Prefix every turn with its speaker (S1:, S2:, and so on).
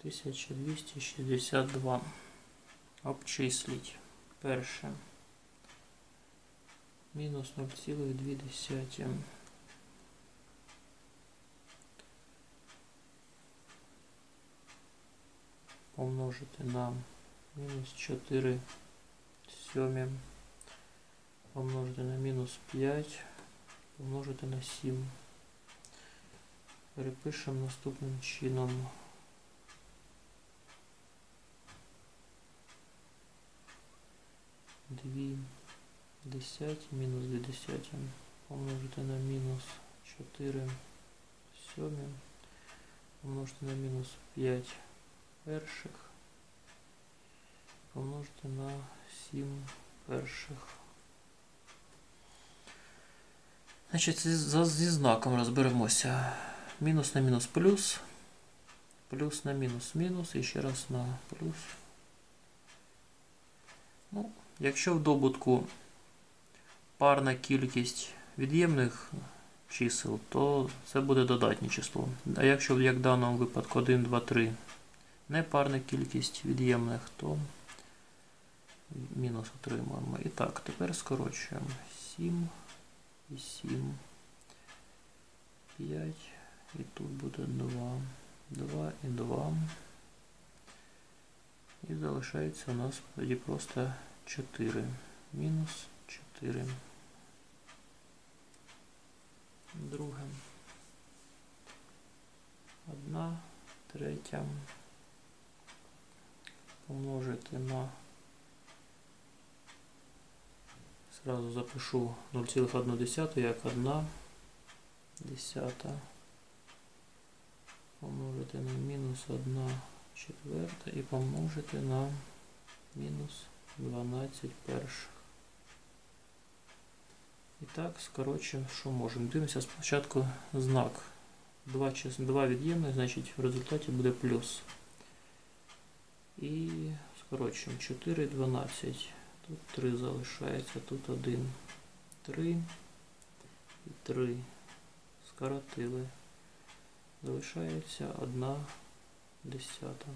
S1: 1262. Обчисліть. Перше. Мінус 0,2. Помножити на мінус 4 сьомі. Помножити на мінус 5. Помножити на 7. Перепишемо наступним чином. Дві десяті мінус дві десяті помножити на мінус 4 сьомі, помножити на мінус 5 перших, помножити на 7 перших. Значить, зі знаком розберемося. Мінус на мінус плюс, плюс на мінус мінус і ще раз на плюс. Ну, якщо в добутку парна кількість від'ємних чисел, то це буде додатнє число. А якщо, як в даному випадку 1, 2, 3 не парна кількість від'ємних, то мінус отримуємо. І так, тепер скорочуємо 7 і 7, 5, і тут буде 2, 2 і 2. І залишається у нас тоді просто 4. Мінус 4. Друге. Одна третя. Помножити на. Сразу запишу 0,1 як 1 десята. Помножити на мінус 1 четверта і помножити на мінус 12 перших. І так, скоротше, що можемо? Дивимося спочатку знак. 2, чис... 2 від'ємних, значить в результаті буде плюс. І скорочуємо 4, 12. Тут 3 залишається, тут 1. 3 і 3. Скоротили. Залишається 1 десята.